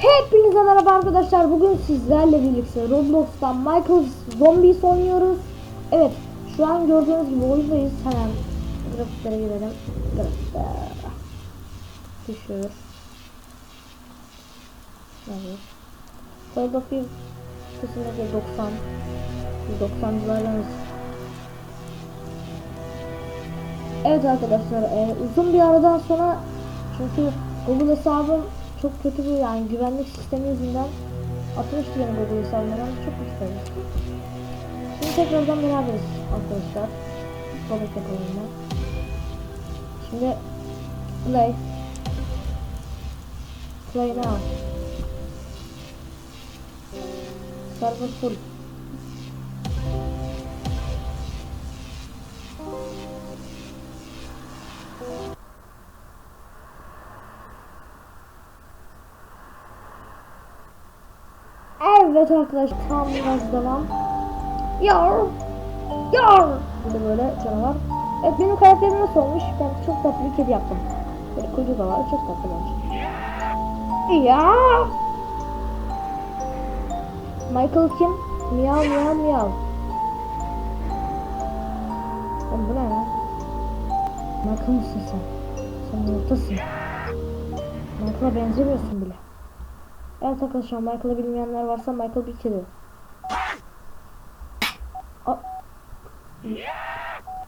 Hepinize merhaba arkadaşlar. Bugün sizlerle birlikte Roblox'tan Michael Zombies oynuyoruz. Evet, şu an gördüğünüz gibi oyundayız. Hemen grafiklere girelim. Grafikler. Düşüyor. Evet. Call of Duty kesinlikle 90. 190 civarlarımız. Evet arkadaşlar, e, uzun bir aradan sonra çünkü Google hesabım çok kötü bir yani güvenlik sistemi yüzünden atmıştı beni Google hesabımdan çok istemiştim. Şimdi tekrardan beraberiz arkadaşlar. Robot yapalım ben. Şimdi play. Play now. Server full. Evet arkadaşlar tam biraz devam. Yar! Yar! De böyle canavar. Evet benim karakterim nasıl olmuş? Ben çok tatlı bir kedi yaptım. Böyle kuyruğu da var. Çok tatlı bence. Ya! Michael kim? Miyav miyav miyav. Oğlum bu ne ya? Michael mısın sen? Sen ortasın. Michael'a benzemiyorsun bile. Evet arkadaşlar Michael'ı bilmeyenler varsa Michael bir kedi.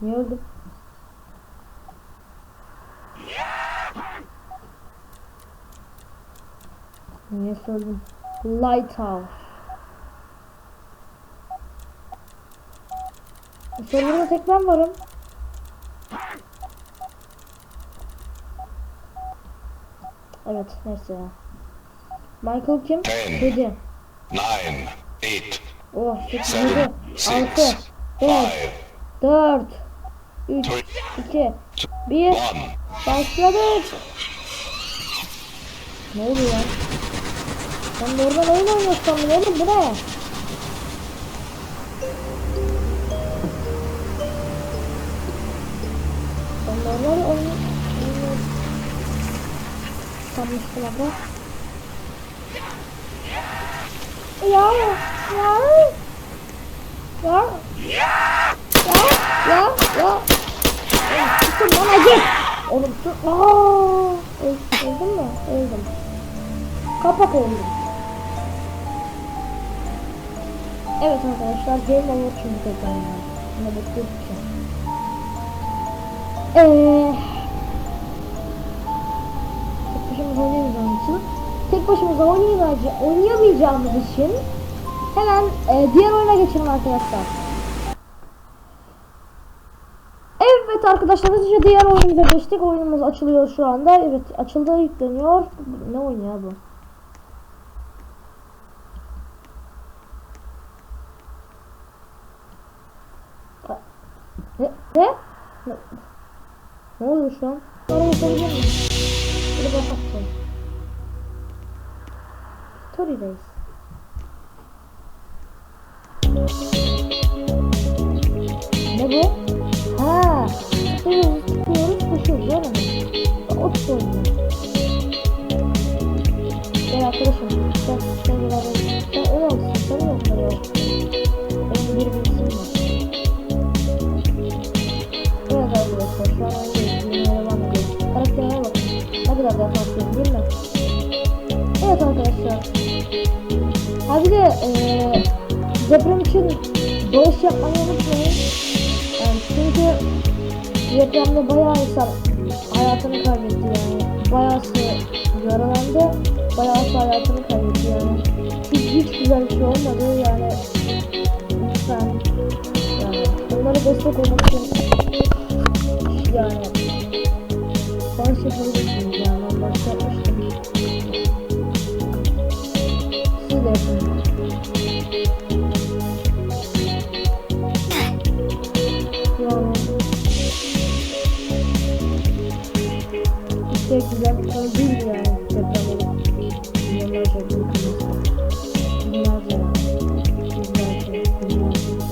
Niye öldüm? Niye söyledim? Lighthouse. Serverda tek ben varım. Evet neyse ya. Michael kim? Ten. 7. nine, eight, Oh 8 seven, 7 six, 6 5 five, 4 3 three, 2 1 one. Başladık. Ne oluyor ya? Sen de oradan oyun oynuyorsun sandım oğlum bu ne? Ben normal oyun oynuyorum. Sanmıştım ama. Ya ya ya ya ya ya Tutun lan acı. Oğlum tut. Aa, öl- öldüm mü? Öldüm. Kapak oldum. Evet arkadaşlar game over tekrar. Ne bekliyoruz ki? Eee tek başımıza oynayamayacağımız, için hemen e, diğer oyuna geçelim arkadaşlar. Evet arkadaşlar hızlıca diğer oyunumuza geçtik. Oyunumuz açılıyor şu anda. Evet açıldı yükleniyor. Ne oyunu ya bu? Ne? Ne? Ne, oluyor şu an? Bana yapabilir miyim? Böyle bakacağım. Story'deyiz. Ne bu? Ha, tıklıyoruz, tıklıyoruz, koşuyoruz mi? Bağış yapmayı unutmayın. Yani çünkü depremde bayağı insan hayatını kaybetti yani. Bayağısı yaralandı, bayağısı hayatını kaybetti yani. Hiç, hiç güzel bir şey olmadı yani. Lütfen yani onlara destek olmak için yani bağış yapabilirsiniz işte güzel bir konu değil yani deprem milyonlarca ülkemiz binlerce yüzlerce binlerce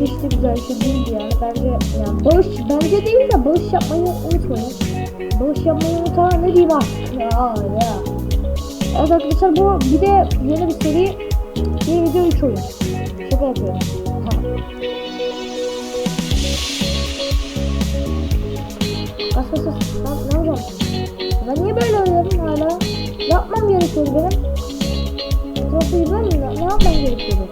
hiç de güzel şey değildi yani bence yani bağış bence değil de bağış yapmayı unutmayın Bağış yapmayı unutan ne diyeyim artık ya ya. Evet arkadaşlar bu bir de yeni bir seri bir video 3 oyun. Şaka yapıyorum. Ha. Bas bas bas. Ne, ne yapacağım? Ben niye böyle oynuyorum hala? Ne yapmam gerekiyordu benim? Etrafı yüzden mi? Ne, ne yapmam gerekiyordu?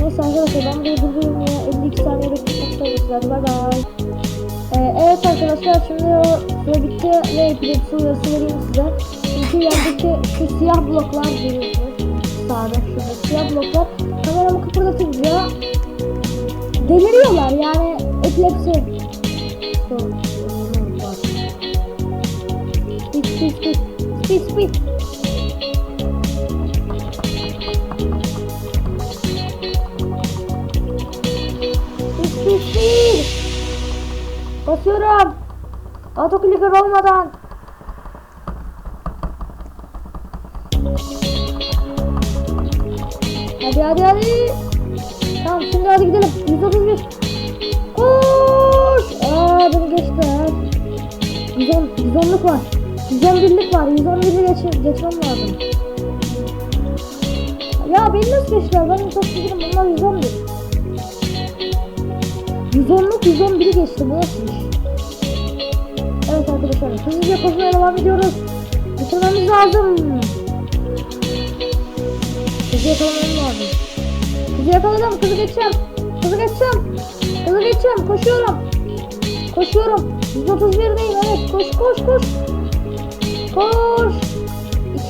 Neyse arkadaşlar ben burayı durduruyorum ya. 52 saniye beklemek. Hadi bay bay. Ee, evet arkadaşlar şimdi o süre bitti ve epilepsi uyarısı vereyim size. Çünkü yerdeki şu siyah bloklar görüyorsunuz. Sağda şurada siyah bloklar kameramı kıpırdatınca deliriyorlar yani epilepsi. So- sorunu speed speed. Speed speed speed. Basıyorum. Autoclicker olmadan. Hadi hadi hadi. Tamam şimdi hadi gidelim. 131. Koş. Aa beni geçti. 110, 110'luk var. 111'lik var. 111'i geç, geçmem lazım. Ya beni nasıl geçtiler? Ben 131'im. Bunlar 111. 110'luk 111'i geçti. Bu nasıl iş? Evet arkadaşlar. Hızlıca koşmaya devam ediyoruz. Bitirmemiz lazım. Kızı yakalamam lazım. Kızı yakaladım. Kızı geçeceğim. Kızı geçeceğim. Kızı geçeceğim. Koşuyorum. Koşuyorum. 131'deyim. Evet. Koş koş koş. Koş.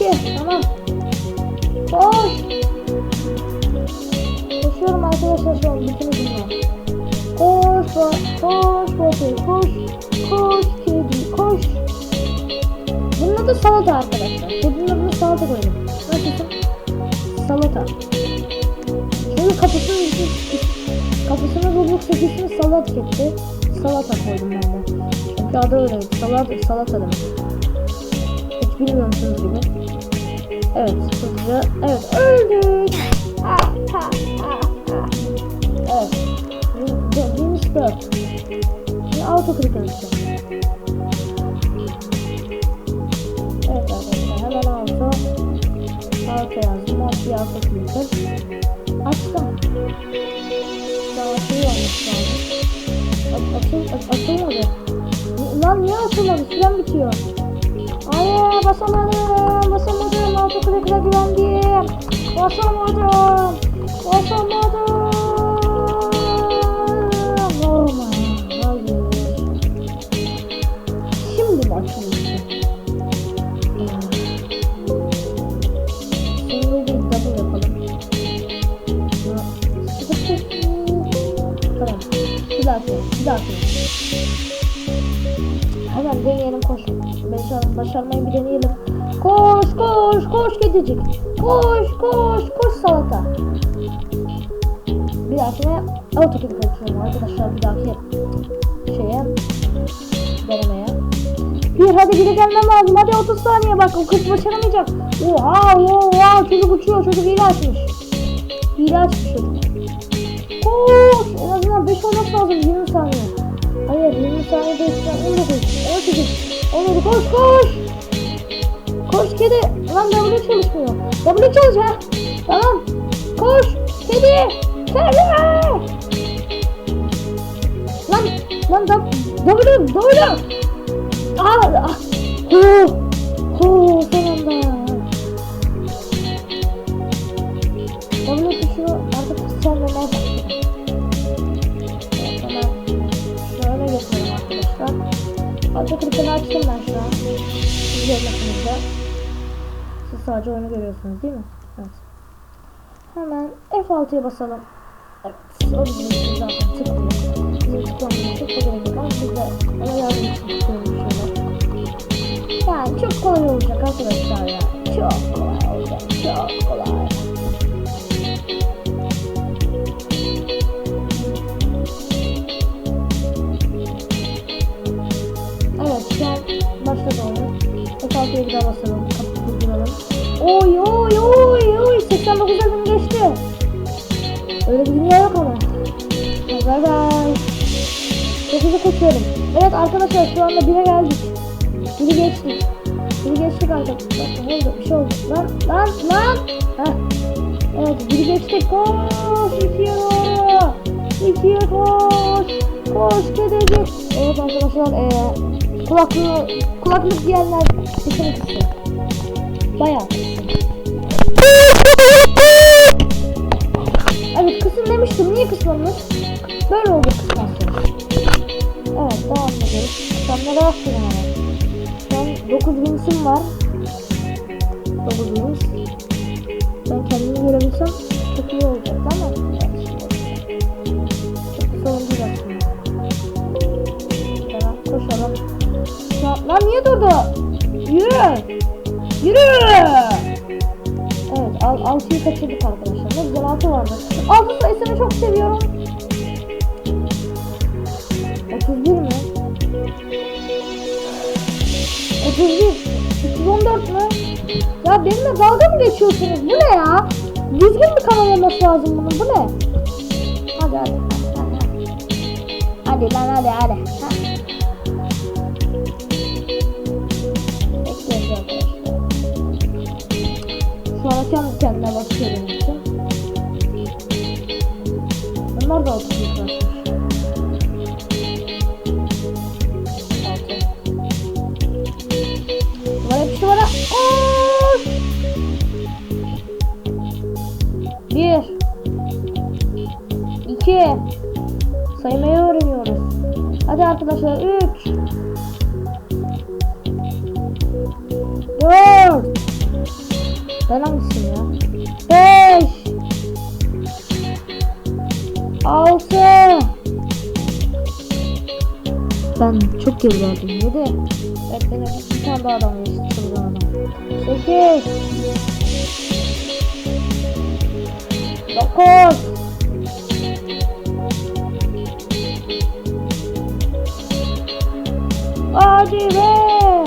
2. Tamam. Koş. Koşuyorum arkadaşlar şu an. Bütün hızımla. Koş koş koş koş koş kedi koş. Bunun adı salata arkadaşlar. Kedinin adını salata koydum. Nasılsın? Salata. Çünkü kapısının üstü, kapısının Roblox sekisini salat etti. Salata koydum ben de. Çünkü adı öyleydi. Salat, salata demek. Hiç bilmiyormuşsunuz gibi. Evet, hızlıca. Evet, öldük. Evet. Birinci dört. Şimdi auto click yapacağım. Evet arkadaşlar hemen auto. Auto yazdım. Auto auto clicker. Açtım. Şey olmuş açıl, aç, açılmadı. Lan niye açılmadı? Sürem bitiyor. Hayır basamadım. Basamadım. Auto clicker'a güvendim. Basamadım. Basamadım. Normal. Hayır. Şimdi mi açılmıştı? Şimdi bir double yapalım. Tamam. Bir daha sonra. Bir daha sonra. Hemen deneyelim koş. Başar, başarmayı deneyelim. Koş koş koş kedicik. Koş koş koş salata. Bir dahakine autokedi kaçıyorum arkadaşlar bir dahaki şeye denemeye. Bir hadi geri gelmem lazım. Hadi 30 saniye bak o kız başaramayacak. Oha oha çocuk uçuyor çocuk hile açmış. Hile açmış çocuk. Koş en azından 5 olması lazım 20 saniye. Hayır 20 saniye değil 19 18 17 koş koş. Koş kedi. Lan W çalışmıyor. W çalış ha. Tamam. Koş. Kedi. Kedi. Lan. Lan da W. W. Aa. ah. Hu. Hu. Son anda. Auto click'ını açtım ben şu an. Siz görmesiniz de. Siz sadece oyunu görüyorsunuz değil mi? Evet. Hemen F6'ya basalım. Evet. O bizim için zaten tıklıyor. Bizim tıklamamız çok yok ama biz de ona yardım için tıklıyoruz şöyle. Yani çok kolay olacak arkadaşlar ya. Çok kolay olacak. Çok kolay. F6'ya bir daha basalım. Oy oy oy oy 89 adım geçti. Öyle bir dünya yok ama. Bay bay. 9'a koşuyorum. Evet arkadaşlar şu anda 1'e geldik. Biri geçtik. Biri geçtik arkadaşlar. Ne oldu? Bir şey oldu. Lan lan lan. Heh. Evet biri geçtik. Koş ikiye doğru. İkiye koş. Koş kedicik. Evet arkadaşlar ee, kulaklığı, kulaklık diyenler kısın. Bayağı kısın. Evet kısın demiştim. Niye kısmamış? Böyle oldu kısmazsa. Evet devam ediyoruz. Baktım hemen. Şu an 9000 sim var. 9000 Ben kendimi görebilsem lan niye durdu? Yürü! Yürü! Evet al, 6'yı kaçırdık arkadaşlar. Ne güzel 6 vardı. 6 sayısını çok seviyorum. 31 mi? 31. 314 mü? Ya benimle dalga mı geçiyorsunuz? Bu ne ya? Düzgün bir kanal olması lazım bunun. Bu ne? Hadi hadi. Hadi lan hadi hadi. Ha. Kendi kendine bakıyor benim için. Bunlar da 30 başmış. Altı. Numara bir numara. Koş. Bir. İki. Saymayı öğreniyoruz. Hadi arkadaşlar. Üç. Ben hangisiyim ya? Beş. Altı. Ben çok gerilerdim. Yedi. Evet benim bir tane daha adam adam. Sekiz. Dokuz. Hadi be.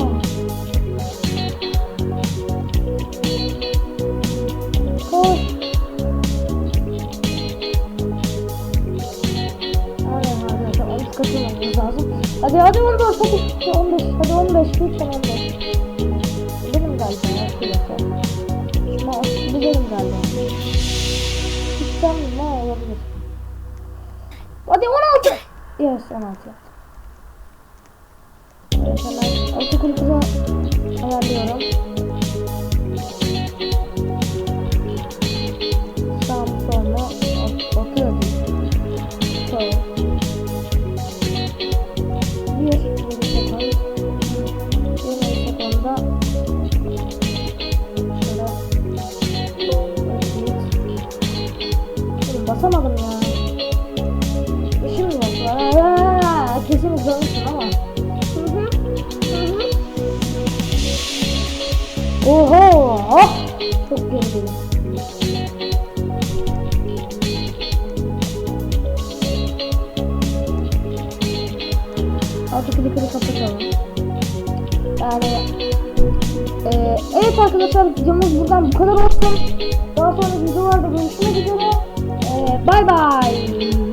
Kaçırmamız lazım. Hadi hadi 14 hadi 15 hadi 15 lütfen 15. Benim galiba şurası. Şuna bu benim galiba. Sistem ne olabilir? Hadi 16. Yes 16. Evet hemen altı kulübüze ayarlıyorum. Oho! Oh! Çok gerildim. Altı klikeri kapatalım. Yani e, evet arkadaşlar videomuz buradan bu kadar olsun. Daha sonra videolarda görüşmek üzere. E, bye bye.